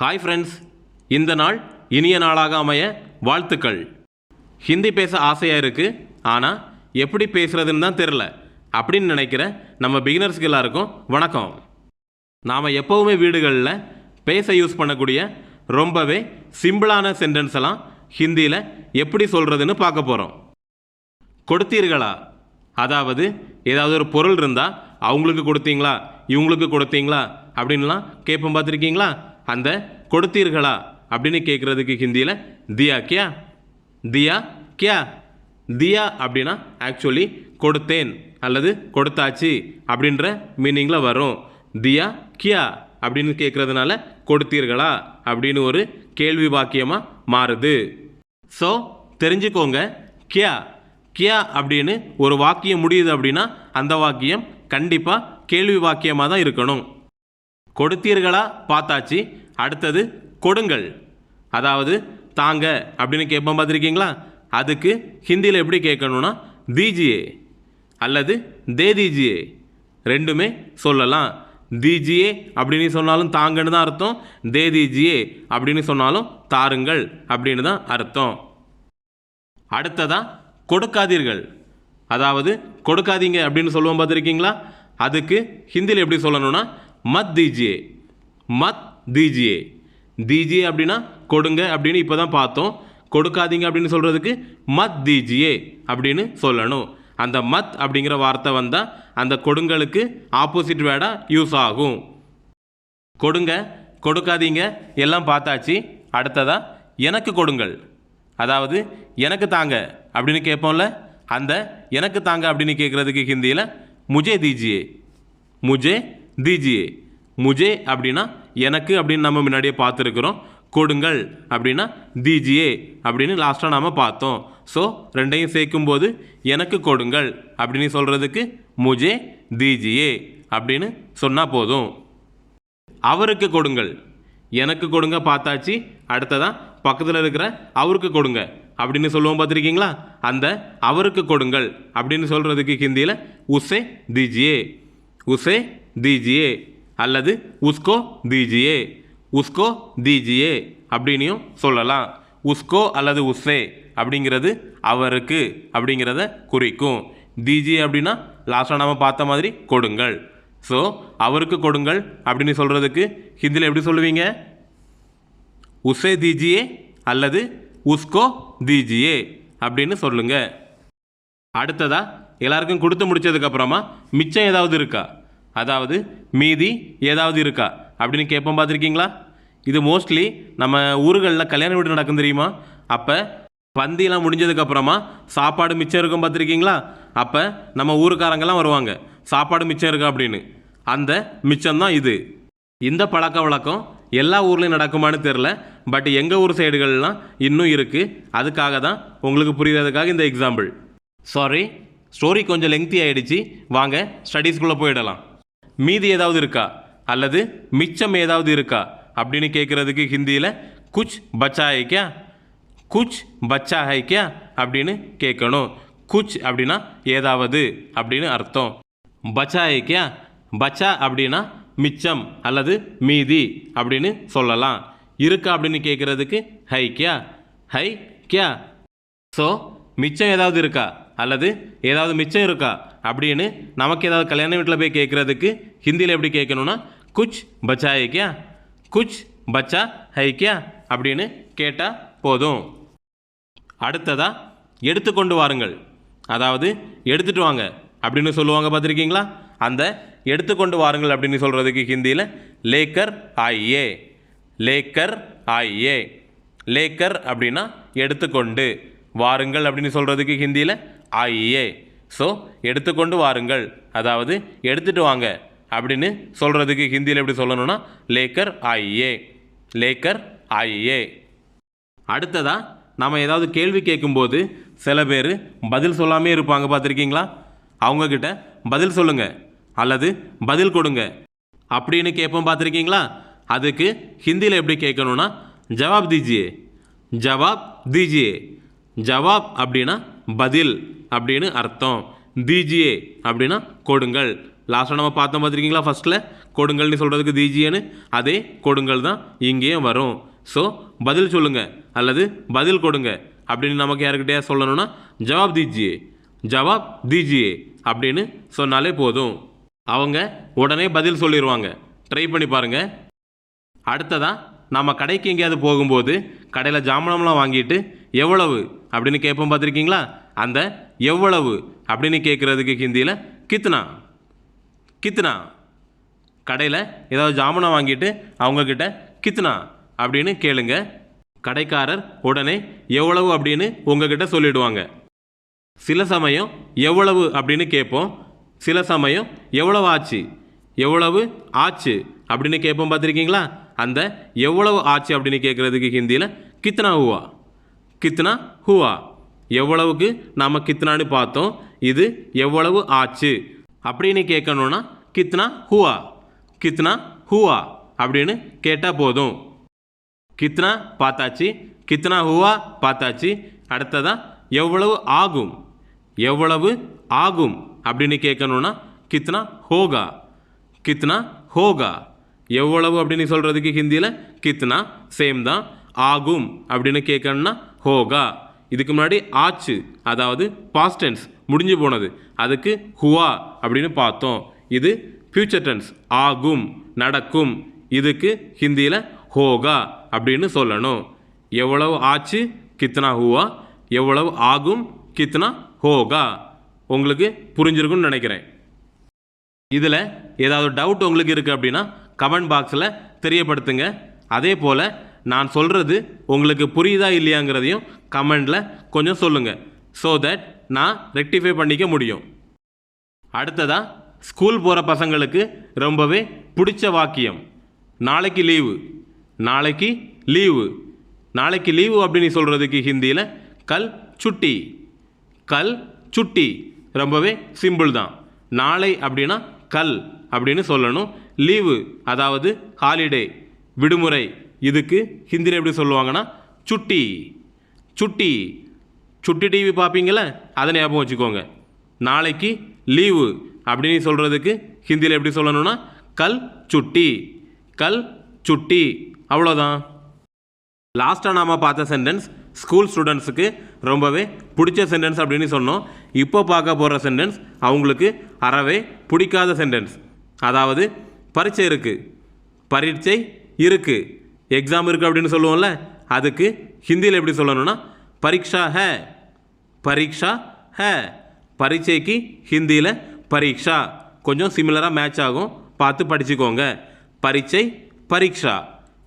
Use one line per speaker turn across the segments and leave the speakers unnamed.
Hi friends இந்த நாள் இனிய நாளாக அமைய வாழ்த்துக்கள். ஹிந்தி பேச ஆசையாக இருக்குது ஆனால் எப்படி பேசுகிறதுன்னு தான் தெரில அப்படின்னு நினைக்கிற நம்ம பிகினர்ஸ்க்கு எல்லாருக்கும் வணக்கம். நாம் எப்போவுமே வீடுகளில் பேச யூஸ் பண்ணக்கூடிய ரொம்பவே சிம்பிளான சென்டென்ஸ் எல்லாம் ஹிந்தியில் எப்படி சொல்கிறதுன்னு பார்க்க போகிறோம் கொடுத்தீர்களா? அதாவது ஏதாவது ஒரு பொருள் இருந்தால் அவங்களுக்கு கொடுத்தீங்களா? இவங்களுக்கு கொடுத்தீங்களா? அப்படின்லாம் கேட்போம் பார்த்துருக்கீங்களா? அந்த கொடுத்தீர்களா? அப்படின்னு கேட்குறதுக்கு ஹிந்தியில் தியா கியா? தியா கியா? தியா அப்படின்னா ஆக்சுவலி கொடுத்தேன் அல்லது கொடுத்தாச்சு அப்படின்ற மீனிங்கில் வரும். தியா கியா? அப்படின்னு கேட்குறதுனால கொடுத்தீர்களா? அப்படின்னு ஒரு கேள்வி வாக்கியமாக மாறுது. ஸோ தெரிஞ்சுக்கோங்க. கியா? கியா? அப்படின்னு ஒரு வாக்கியம் முடியுது அப்படின்னா அந்த வாக்கியம் கண்டிப்பாக கேள்வி வாக்கியமாக தான் இருக்கணும். கொடுத்தீர்களா? பார்த்தாச்சு. அடுத்தது கொடுங்கள். அதாவது தாங்க அப்படின்னு கேட்போம் பார்த்துருக்கீங்களா? அதுக்கு ஹிந்தியில் எப்படி கேட்கணும்னா தீஜியே அல்லது தே தீஜியே ரெண்டுமே சொல்லலாம். தீஜியே அப்படின்னு சொன்னாலும் தாங்கன்னு தான் அர்த்தம். தே தீஜியே அப்படின்னு சொன்னாலும் தாருங்கள் அப்படின்னு தான் அர்த்தம். அடுத்ததா கொடுக்காதீர்கள். அதாவது கொடுக்காதீங்க அப்படின்னு சொல்லுவோம் பார்த்துருக்கீங்களா? அதுக்கு ஹிந்தியில் எப்படி சொல்லணும்னா மத் தீஜியே மத் தீஜியே தீஜியே அப்படின்னா கொடுங்க அப்படின்னு இப்போ தான் பார்த்தோம். கொடுக்காதீங்க அப்படின்னு சொல்கிறதுக்கு மத் தீஜியே அப்படின்னு சொல்லணும். அந்த மத் அப்படிங்கிற வார்த்தை வந்தால் அந்த கொடுங்களுக்கு ஆப்போசிட் வேர்டாக யூஸ் ஆகும். கொடுங்க கொடுக்காதீங்க எல்லாம் பார்த்தாச்சு. அடுத்ததாக எனக்கு கொடுங்கள். அதாவது எனக்கு தாங்க அப்படின்னு கேட்போம்ல? அந்த எனக்கு தாங்க அப்படின்னு கேட்குறதுக்கு ஹிந்தியில் முஜே தீஜியே முஜே தீஜியே முஜே அப்படின்னா எனக்கு அப்படின்னு நம்ம முன்னாடியே பார்த்துருக்குறோம். கொடுங்கள் அப்படின்னா தீஜியே அப்படின்னு லாஸ்ட்டாக நாம் பார்த்தோம். ஸோ ரெண்டையும் சேர்க்கும்போது எனக்கு கொடுங்கள் அப்படின்னு சொல்கிறதுக்கு முஜே தீஜியே அப்படின்னு சொன்னால் போதும். அவருக்கு கொடுங்கள். எனக்கு கொடுங்க பார்த்தாச்சு. அடுத்ததான் பக்கத்தில் இருக்கிற அவருக்கு கொடுங்க அப்படின்னு சொல்லுவோம் பார்த்துருக்கீங்களா? அந்த அவருக்கு கொடுங்கள் அப்படின்னு சொல்கிறதுக்கு ஹிந்தியில் உசே தீஜியே உசே தீஜியே அல்லது உஸ்கோ தீஜியே உஸ்கோ தீஜியே அப்படின்னும் சொல்லலாம். உஸ்கோ அல்லது உஸ்ஸே அப்படிங்கிறது அவருக்கு அப்படிங்கிறத குறிக்கும். தீஜியே அப்படின்னா லாஸ்ட்டாக நாம் பார்த்த மாதிரி கொடுங்கள். ஸோ அவருக்கு கொடுங்கள் அப்படின்னு சொல்கிறதுக்கு ஹிந்தியில் எப்படி சொல்லுவீங்க? உஸ்ஸே தீஜியே அல்லது உஸ்கோ தீஜியே அப்படின்னு சொல்லுங்கள் அடுத்ததாக எல்லாருக்கும் கொடுத்து முடிச்சதுக்கப்புறமா மிச்சம் ஏதாவது இருக்கா? அதாவது மீதி ஏதாவது இருக்கா? அப்படின்னு கேட்போம் பார்த்துருக்கீங்களா? இது மோஸ்ட்லி நம்ம ஊர்களில் கல்யாண வீடு நடக்கும் தெரியுமா? அப்போ பந்தியெல்லாம் முடிஞ்சதுக்கப்புறமா சாப்பாடு மிச்சம் இருக்கும் பார்த்துருக்கீங்களா? அப்போ நம்ம ஊருக்காரங்கெல்லாம் வருவாங்க. சாப்பாடு மிச்சம் இருக்கா அப்படின்னு. அந்த மிச்சம்தான் இது. இந்த பழக்க வழக்கம் எல்லா ஊர்லேயும் நடக்குமான்னு தெரில பட் எங்கள் ஊர் சைடுகள்லாம் இன்னும் இருக்குது அதுக்காக தான் உங்களுக்கு புரிகிறதுக்காக இந்த எக்ஸாம்பிள் சாரி ஸ்டோரி கொஞ்சம் லெங்க்தி ஆகிடுச்சி வாங்க ஸ்டடீஸ்குள்ளே போயிடலாம். மீதி ஏதாவது இருக்கா? அல்லது மிச்சம் ஏதாவது இருக்கா? அப்படின்னு கேட்குறதுக்கு ஹிந்தியில் குச் பச்சா ஹை கியா குச் பச்சா ஹை கியா அப்படின்னு கேட்கணும் குச் அப்படின்னா ஏதாவது அப்படின்னு அர்த்தம். பச்சா ஹை கியா பச்சா அப்படின்னா மிச்சம் அல்லது மீதி அப்படின்னு சொல்லலாம். இருக்கா அப்படின்னு கேட்குறதுக்கு ஹை கியா ஹை கியா ஸோ மிச்சம் ஏதாவது இருக்கா? அல்லது ஏதாவது மிச்சம் இருக்கா அப்படின்னு நமக்கு ஏதாவது கல்யாண வீட்டில் போய் கேட்குறதுக்கு ஹிந்தியில் எப்படி கேட்கணும்னா குச் பச்சா ஐக்கியா குச் பச்சா ஐக்கியா அப்படின்னு கேட்டால் போதும். அடுத்ததாக எடுத்துக்கொண்டு வாருங்கள். அதாவது எடுத்துகிட்டு வாங்க அப்படின்னு சொல்லுவாங்க பார்த்துருக்கீங்களா? அந்த எடுத்துக்கொண்டு வாருங்கள் அப்படின்னு சொல்கிறதுக்கு ஹிந்தியில் லேக்கர் ஆயே லேக்கர் ஆயே லேக்கர் அப்படின்னா எடுத்துக்கொண்டு வாருங்கள் அப்படின்னு சொல்கிறதுக்கு ஹிந்தியில் ஆயியே ஸோ எடுத்துக்கொண்டு வாருங்கள். அதாவது எடுத்துகிட்டு வாங்க அப்படின்னு சொல்கிறதுக்கு ஹிந்தியில் எப்படி சொல்லணும்னா லேக்கர் ஆயியே லேக்கர் ஆயியே அடுத்ததாக நம்ம ஏதாவது கேள்வி கேட்கும்போது சில பேர் பதில் சொல்லாமே இருப்பாங்க பார்த்துருக்கீங்களா? அவங்கக்கிட்ட பதில் சொல்லுங்கள் அல்லது பதில் கொடுங்க அப்படின்னு கேட்போம் பார்த்துருக்கீங்களா? அதுக்கு ஹிந்தியில் எப்படி கேட்கணும்னா ஜவாப் தீஜியே. ஜவாப் தீஜியே. ஜவாப் அப்படின்னா பதில். அப்படின்னு அர்த்தம். தீஜியே அப்படின்னா கொடுங்கள். லாஸ்ட்டாக நம்ம பார்த்தோம் பார்த்துருக்கீங்களா ஃபஸ்ட்டில் கொடுங்கள்னு சொல்கிறதுக்கு தீஜியன்னு அதே கொடுங்கள் தான் இங்கேயும் வரும். ஸோ பதில் சொல்லுங்கள் அல்லது பதில் கொடுங்க. அப்படின்னு நமக்கு யாருக்கிட்டே சொல்லணும்னா ஜவாப் தீஜியே ஜவாப் தீஜியே அப்படின்னு சொன்னாலே போதும். அவங்க உடனே பதில் சொல்லிடுவாங்க ட்ரை பண்ணி பாருங்கள் அடுத்ததாக நம்ம கடைக்கு எங்கேயாவது போகும்போது கடையில் ஜாமனம்லாம் வாங்கிட்டு எவ்வளவு? அப்படின்னு கேட்போம் பார்த்துருக்கீங்களா? அந்த எவ்வளவு அப்படின்னு கேட்குறதுக்கு ஹிந்தியில் கித்னா. கித்னா. கடையில் ஏதாவது ஜாமனை வாங்கிட்டு அவங்கக்கிட்ட கித்னா அப்படின்னு கேளுங்க. கடைக்காரர் உடனே எவ்வளவு அப்படின்னு உங்ககிட்ட சொல்லிடுவாங்க. சில சமயம் எவ்வளவு அப்படின்னு கேட்போம். சில சமயம் எவ்வளவு ஆச்சு? எவ்வளவு ஆச்சு அப்படின்னு கேட்போம் பார்த்துருக்கீங்களா? அந்த எவ்வளவு ஆச்சு அப்படின்னு கேட்குறதுக்கு ஹிந்தியில் கித்னா ஹுவா. கித்னா ஹுவா. எவ்வளவுக்கு நாம் கித்னான்னு பார்த்தோம். இது எவ்வளவு ஆச்சு? அப்படின்னு கேட்கணுன்னா கித்னா ஹுவா. கித்னா ஹுவா அப்படின்னு கேட்டால் போதும். கித்னா பார்த்தாச்சு கித்னா ஹுவா பார்த்தாச்சு அடுத்ததான் எவ்வளவு ஆகும்? எவ்வளவு ஆகும் அப்படின்னு கேட்கணுன்னா கித்னா ஹோகா. கித்னா ஹோகா. எவ்வளவு அப்படின்னு சொல்கிறதுக்கு ஹிந்தியில் கித்னா சேம் தான் ஆகும் அப்படின்னு கேட்கணுன்னா ஹோகா. இதுக்கு முன்னாடி ஆச்சு அதாவது பாஸ்ட் டென்ஸ் முடிஞ்சு போனது. அதுக்கு ஹுவா அப்படின்னு பார்த்தோம். இது ஃப்யூச்சர் டென்ஸ் ஆகும் நடக்கும். இதுக்கு ஹிந்தியில் ஹோகா அப்படின்னு சொல்லணும். எவ்வளவு ஆச்சு கித்னா ஹுவா எவ்வளவு ஆகும் கித்னா ஹோகா. உங்களுக்கு புரிஞ்சிருக்கும்னு நினைக்கிறேன். இதில் ஏதாவது டவுட் உங்களுக்கு இருக்குது அப்படின்னா கமெண்ட் பாக்ஸில் தெரியப்படுத்துங்க. அதே போல் நான் சொல்கிறது உங்களுக்கு புரியுதா இல்லையாங்கிறதையும் கமெண்டில் கொஞ்சம் சொல்லுங்கள் ஸோ தட் நான் ரெக்டிஃபை பண்ணிக்க முடியும். அடுத்ததாக ஸ்கூல் போகிற பசங்களுக்கு ரொம்பவே பிடிச்ச வாக்கியம். நாளைக்கு லீவு நாளைக்கு லீவு நாளைக்கு லீவு அப்படின்னு சொல்கிறதுக்கு ஹிந்தியில் கல் சுட்டி. கல் சுட்டி. ரொம்பவே சிம்பிள் தான். நாளை அப்படின்னா கல் அப்படின்னு சொல்லணும். லீவு அதாவது ஹாலிடே விடுமுறை. இதுக்கு ஹிந்தியில் எப்படி சொல்லுவாங்கன்னா சுட்டி சுட்டி சுட்டி டிவி பார்ப்பீங்களே அதை ஞாபகம் வச்சுக்கோங்க. நாளைக்கு லீவு அப்படின்னு சொல்கிறதுக்கு ஹிந்தியில் எப்படி சொல்லணும்னா கல் சுட்டி கல் சுட்டி அவ்வளோதான் லாஸ்ட்டாக நாம் பார்த்த சென்டென்ஸ் ஸ்கூல் ஸ்டூடெண்ட்ஸுக்கு ரொம்பவே பிடிச்ச சென்டென்ஸ் அப்படின்னு சொன்னோம். இப்போ பார்க்க போகிற சென்டென்ஸ் அவங்களுக்கு அறவே பிடிக்காத சென்டென்ஸ் அதாவது பரீட்சை இருக்குது பரீட்சை இருக்குது எக்ஸாம் இருக்குது அப்படின்னு சொல்லுவோம்ல அதுக்கு ஹிந்தியில் எப்படி சொல்லணும்னா பரீட்சா ஹே பரீட்சா ஹே. பரீட்சைக்கு ஹிந்தியில் பரீட்சா. கொஞ்சம் சிமிலராக மேட்ச் ஆகும். பார்த்து படிச்சுக்கோங்க. பரீட்சை பரீட்சா.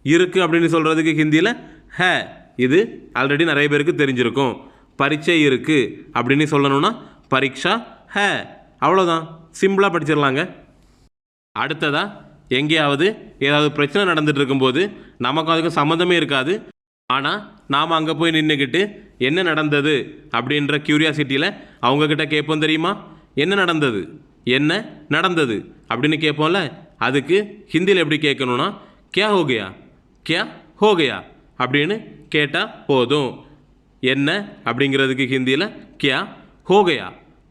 இருக்குது அப்படின்னு சொல்கிறதுக்கு ஹிந்தியில் ஹே. இது ஆல்ரெடி நிறைய பேருக்கு தெரிஞ்சிருக்கும். பரீட்சை இருக்குது அப்படின்னு சொல்லணும்னா பரீட்சா ஹே. அவ்வளோதான் சிம்பிளாக படிச்சிடலாங்க. அடுத்ததாக எங்கேயாவது ஏதாவது பிரச்சனை நடந்துட்டு இருக்கும்போது நமக்கு அதுக்கும் சம்மந்தமே இருக்காது. ஆனால் நாம் அங்கே போய் நின்றுக்கிட்டு என்ன நடந்தது? அப்படின்ற க்யூரியாசிட்டியில் அவங்கக்கிட்ட கேட்போம் தெரியுமா? என்ன நடந்தது? என்ன நடந்தது? அப்படின்னு கேட்போம்ல? அதுக்கு ஹிந்தியில் எப்படி கேட்கணும்னா கியா ஹோகையா கியா? ஹோகையா அப்படின்னு கேட்டால் போதும். என்ன அப்படிங்கிறதுக்கு ஹிந்தியில் கியா ஹோகையா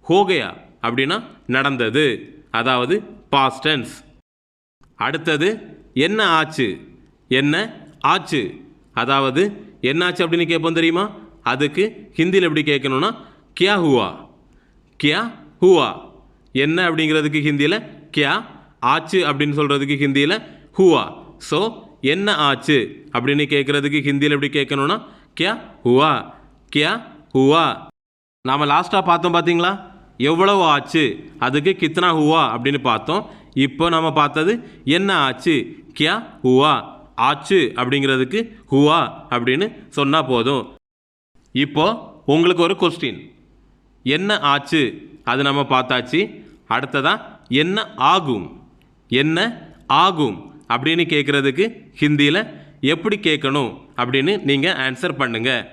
ஹோகையா அப்படின்னா நடந்தது. அதாவது பாஸ்டன்ஸ் அடுத்தது என்ன ஆச்சு? என்ன ஆச்சு? அதாவது என்னாச்சு அப்படின்னு கேட்போம் தெரியுமா? அதுக்கு ஹிந்தியில் எப்படி கேட்கணும்னா கியா ஹுவா. கியா ஹுவா. என்ன அப்படிங்கிறதுக்கு ஹிந்தியில்? கியா ஆச்சு அப்படின்னு சொல்கிறதுக்கு ஹிந்தியில் ஹுவா. ஸோ என்ன ஆச்சு அப்படின்னு கேட்குறதுக்கு ஹிந்தியில் எப்படி கேட்கணும்னா கியா ஹுவா. கியா ஹுவா. நாம் லாஸ்ட்டாக பார்த்தோம் பார்த்தீங்களா? எவ்வளவு ஆச்சு? அதுக்கு கித்னா ஹுவா அப்படின்னு பார்த்தோம். இப்போ நம்ம பார்த்தது என்ன ஆச்சு? கியா ஹுவா. ஆச்சு அப்படிங்கிறதுக்கு ஹுவா அப்படின்னு சொன்னால் போதும். இப்போது உங்களுக்கு ஒரு கொஸ்டின் என்ன ஆச்சு? அது நம்ம பார்த்தாச்சு. அடுத்ததான் என்ன ஆகும்? என்ன ஆகும் அப்படின்னு கேட்குறதுக்கு ஹிந்தியில் எப்படி கேட்கணும் அப்படின்னு நீங்கள் ஆன்சர் பண்ணுங்கள்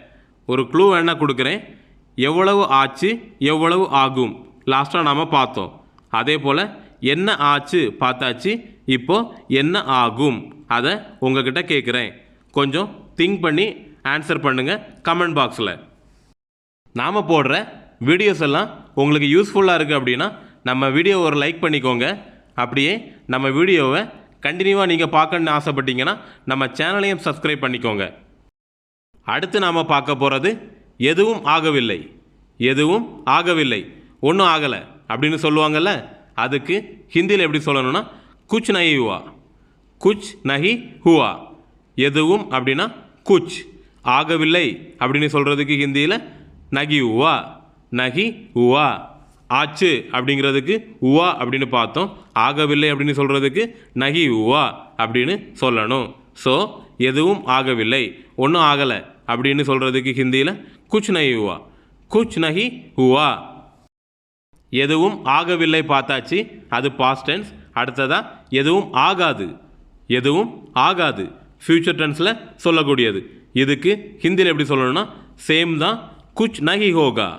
ஒரு க்ளூ வேணால் கொடுக்குறேன். எவ்வளவு ஆச்சு? எவ்வளவு ஆகும்? லாஸ்ட்டாக நாம் பார்த்தோம். அதே போல் என்ன ஆச்சு பார்த்தாச்சு? இப்போது என்ன ஆகும்? அதை உங்ககிட்ட கேட்குறேன் கொஞ்சம் திங்க் பண்ணி ஆன்சர் பண்ணுங்கள் கமெண்ட் பாக்ஸில் நாம் போடுற வீடியோஸ் எல்லாம் உங்களுக்கு யூஸ்ஃபுல்லாக இருக்குது அப்படின்னா நம்ம வீடியோ ஒரு லைக் பண்ணிக்கோங்க. அப்படியே நம்ம வீடியோவை கண்டினியூவாக நீங்கள் பார்க்கணுன்னு ஆசைப்பட்டீங்கன்னா நம்ம சேனலையும் சப்ஸ்கிரைப் பண்ணிக்கோங்க. அடுத்து நாம் பார்க்க போகிறது எதுவும் ஆகவில்லை. எதுவும் ஆகவில்லை. ஒன்றும் ஆகலை. அப்படின்னு சொல்லுவாங்கல்ல? அதுக்கு ஹிந்தியில் எப்படி சொல்லணும்னா குச் நஹி ஹுவா. குச் நஹி ஹுவா. எதுவும் அப்படின்னா குச். ஆகவில்லை அப்படின்னு சொல்கிறதுக்கு ஹிந்தியில் நகி உவா நகி உவா ஆச்சு அப்படிங்கிறதுக்கு உவா அப்படின்னு பார்த்தோம். ஆகவில்லை அப்படின்னு சொல்கிறதுக்கு நகி உவா அப்படின்னு சொல்லணும். ஸோ எதுவும் ஆகவில்லை. ஒன்றும் ஆகலை அப்படின்னு சொல்கிறதுக்கு ஹிந்தியில் குச் நகி உவா குச் நகி உவா எதுவும் ஆகவில்லை பார்த்தாச்சு. அது பாஸ்ட் டென்ஸ் அடுத்ததாக எதுவும் ஆகாது. எதுவும் ஆகாது. ஃப்யூச்சர் டென்ஸில் சொல்லக்கூடியது. இதுக்கு ஹிந்தியில் எப்படி சொல்லணும்னா சேம் தான் குச் நகி ஹோகா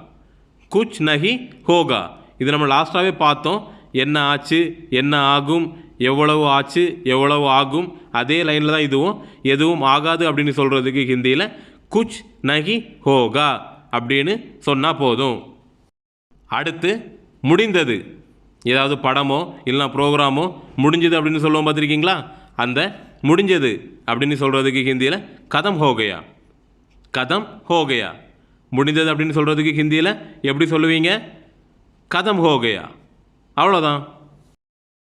குச் நகி ஹோகா இது நம்ம லாஸ்ட்டாகவே பார்த்தோம். என்ன ஆச்சு என்ன ஆகும் எவ்வளவு ஆச்சு எவ்வளவு ஆகும். அதே லைனில் தான் இதுவும் எதுவும் ஆகாது அப்படின்னு சொல்கிறதுக்கு ஹிந்தியில் குச் நகி ஹோகா அப்படின்னு சொன்னால் போதும். அடுத்து முடிந்தது. ஏதாவது படமோ இல்லைனா ப்ரோக்ராமோ முடிஞ்சது அப்படின்னு சொல்லுவோம் பார்த்துருக்கீங்களா? அந்த முடிஞ்சது அப்படின்னு சொல்கிறதுக்கு ஹிந்தியில் கதம் ஹோகையா. கதம் ஹோகையா. முடிந்தது அப்படின்னு சொல்கிறதுக்கு ஹிந்தியில் எப்படி சொல்லுவீங்க? கதம் ஹோகையா. அவ்வளோதான்.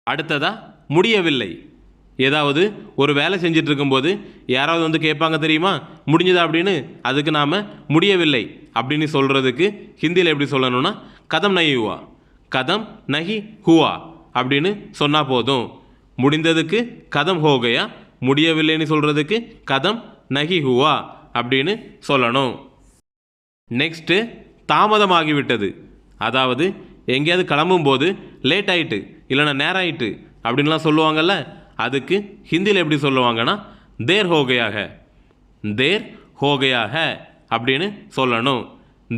அடுத்ததாக முடியவில்லை. ஏதாவது ஒரு வேலை செஞ்சுட்டு இருக்கும்போது யாராவது வந்து கேட்பாங்க தெரியுமா? முடிஞ்சதா அப்படின்னு? அதுக்கு நாம் முடியவில்லை அப்படின்னு சொல்கிறதுக்கு ஹிந்தியில் எப்படி சொல்லணும்னா கதம் நஹி கதம் நஹி ஹுவா அப்படின்னு சொன்னால் போதும். முடிந்ததுக்கு கதம் ஹோகையா? முடியவில்லைன்னு சொல்கிறதுக்கு கதம் நஹி ஹுவா அப்படின்னு சொல்லணும். நெக்ஸ்ட்டு தாமதமாகிவிட்டது. அதாவது எங்கேயாவது கிளம்பும்போது லேட் ஆயிட்டு இல்லைன்னா நேரம் ஆயிட்டு அப்படின்லாம் சொல்லுவாங்கல்ல அதுக்கு ஹிந்தியில் எப்படி சொல்லுவாங்கன்னா தேர் ஹோகையாக. தேர் ஹோகையாக அப்படின்னு சொல்லணும்.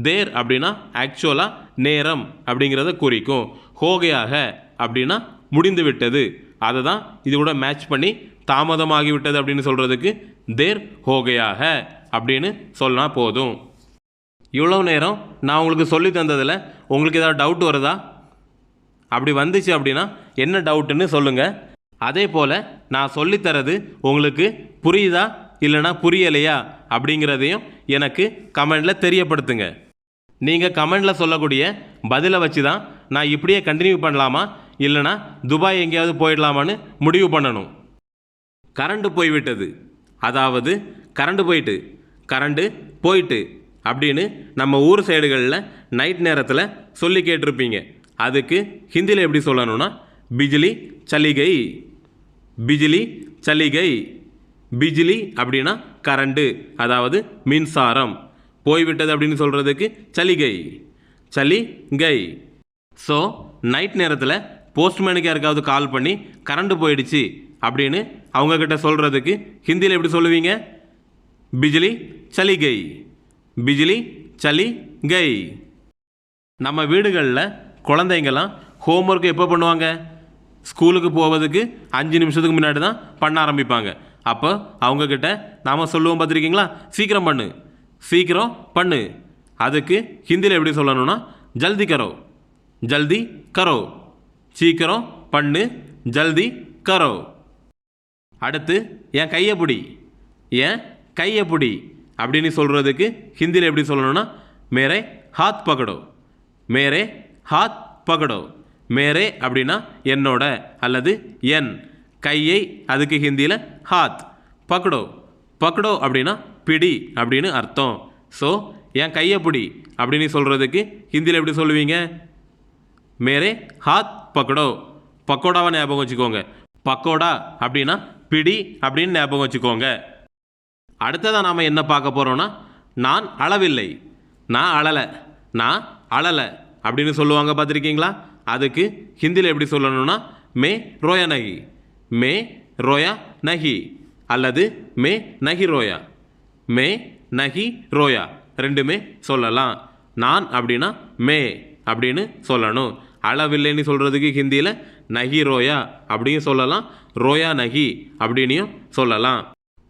தேர் அப்படின்னா ஆக்சுவலாக நேரம் அப்படிங்கிறத குறிக்கும். ஹோகையாக அப்படின்னா முடிந்து விட்டது அதை தான் இது கூட மேட்ச் பண்ணி தாமதமாகிவிட்டது அப்படின்னு சொல்கிறதுக்கு தேர் ஹோகையாக அப்படின்னு சொன்னால் போதும். இவ்வளோ நேரம் நான் உங்களுக்கு சொல்லி தந்ததில் உங்களுக்கு ஏதாவது டவுட் வருதா? அப்படி வந்துச்சு அப்படின்னா என்ன டவுட்டுன்னு சொல்லுங்கள் அதே போல் நான் சொல்லித்தரது உங்களுக்கு புரியுதா? இல்லைனா புரியலையா? அப்படிங்கிறதையும் எனக்கு கமெண்டில் தெரியப்படுத்துங்க. நீங்கள் கமெண்டில் சொல்லக்கூடிய பதிலை வச்சு தான் நான் இப்படியே கண்டினியூ பண்ணலாமா? இல்லைனா துபாய் எங்கேயாவது போயிடலாமான்னு முடிவு பண்ணணும். கரண்ட்டு போய்விட்டது. அதாவது கரண்ட்டு போயிட்டு கரண்டு போயிட்டு அப்படின்னு நம்ம ஊர் சைடுகளில் நைட் நேரத்தில் சொல்லி கேட்டிருப்பீங்க. அதுக்கு ஹிந்தியில் எப்படி சொல்லணும்னா பிஜிலி சலிகை பிஜிலி சலிகை பிஜிலி அப்படின்னா கரண்டு அதாவது மின்சாரம். போய்விட்டது அப்படின்னு சொல்கிறதுக்கு சலிகை. சலிகை ஸோ நைட் நேரத்தில் போஸ்ட்மேனுக்கு யாருக்காவது கால் பண்ணி கரண்ட் போயிடுச்சு அப்படின்னு அவங்கக்கிட்ட சொல்கிறதுக்கு ஹிந்தியில் எப்படி சொல்லுவீங்க? பிஜிலி சலிகை. பிஜிலி சலி கை நம்ம வீடுகளில் குழந்தைங்கலாம் ஹோம்ஒர்க் எப்போ பண்ணுவாங்க? ஸ்கூலுக்கு போவதுக்கு அஞ்சு நிமிஷத்துக்கு முன்னாடி தான் பண்ண ஆரம்பிப்பாங்க. அப்போ அவங்கக்கிட்ட நாம் சொல்லுவோம் பார்த்துருக்கீங்களா? சீக்கிரம் பண்ணு. சீக்கிரம் பண்ணு. அதுக்கு ஹிந்தியில் எப்படி சொல்லணும்னா ஜல்தி கரோ. ஜல்தி கரோ. சீக்கிரம் பண்ணு ஜல்தி கரோ. அடுத்து என் கையை பிடி. என் கையை பிடி. அப்படின்னு சொல்கிறதுக்கு ஹிந்தியில் எப்படி சொல்லணும்னா மேரே ஹாத் பகடோ. மேரே ஹாத் பகடோ. மேரே அப்படின்னா என்னோட அல்லது என். கையை அதுக்கு ஹிந்தியில் ஹாத் பக்கடோ பக்கடோ அப்படின்னா பிடி அப்படின்னு அர்த்தம். ஸோ என் கையை பிடி அப்படின்னு சொல்கிறதுக்கு ஹிந்தியில் எப்படி சொல்லுவீங்க? மேரே ஹாத் பக்கடோ. பக்கோடாவை ஞாபகம் வச்சுக்கோங்க. பக்கோடா அப்படின்னா பிடி அப்படின்னு ஞாபகம் வச்சுக்கோங்க. அடுத்ததாக நாம் என்ன பார்க்க போகிறோன்னா நான் அளவில்லை. நான் அழலை நான் அழலை அப்படின்னு சொல்லுவாங்க பார்த்துருக்கீங்களா? அதுக்கு ஹிந்தியில் எப்படி சொல்லணும்னா மே ரோயா நகி மே ரோயா நகி அல்லது மே நகி ரோயா. மே நகி ரோயா. ரெண்டுமே சொல்லலாம். நான் அப்படின்னா மே அப்படின்னு சொல்லணும். அளவில்லைன்னு சொல்கிறதுக்கு ஹிந்தியில் நகி ரோயா அப்படின்னு சொல்லலாம். ரோயா நகி அப்படின்னும் சொல்லலாம்.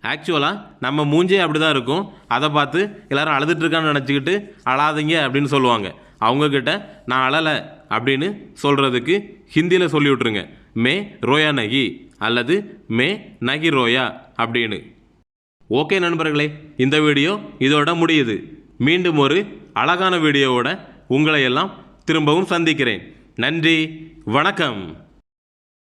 ஆக்சுவலாக நம்ம மூஞ்சே அப்படி தான் இருக்கும். அதை பார்த்து எல்லாரும் அழுதுட்டுருக்கான்னு நினச்சிக்கிட்டு அழாதீங்க அப்படின்னு சொல்லுவாங்க. அவங்கக்கிட்ட நான் அழலை அப்படின்னு சொல்கிறதுக்கு ஹிந்தியில் சொல்லி விட்ருங்க மே ரோயா நகி அல்லது மே நகிரோயா அப்படின்னு. ஓகே நண்பர்களே இந்த வீடியோ இதோட முடியுது. மீண்டும் ஒரு அழகான வீடியோவோட உங்களை எல்லாம் திரும்பவும் சந்திக்கிறேன். நன்றி வணக்கம்.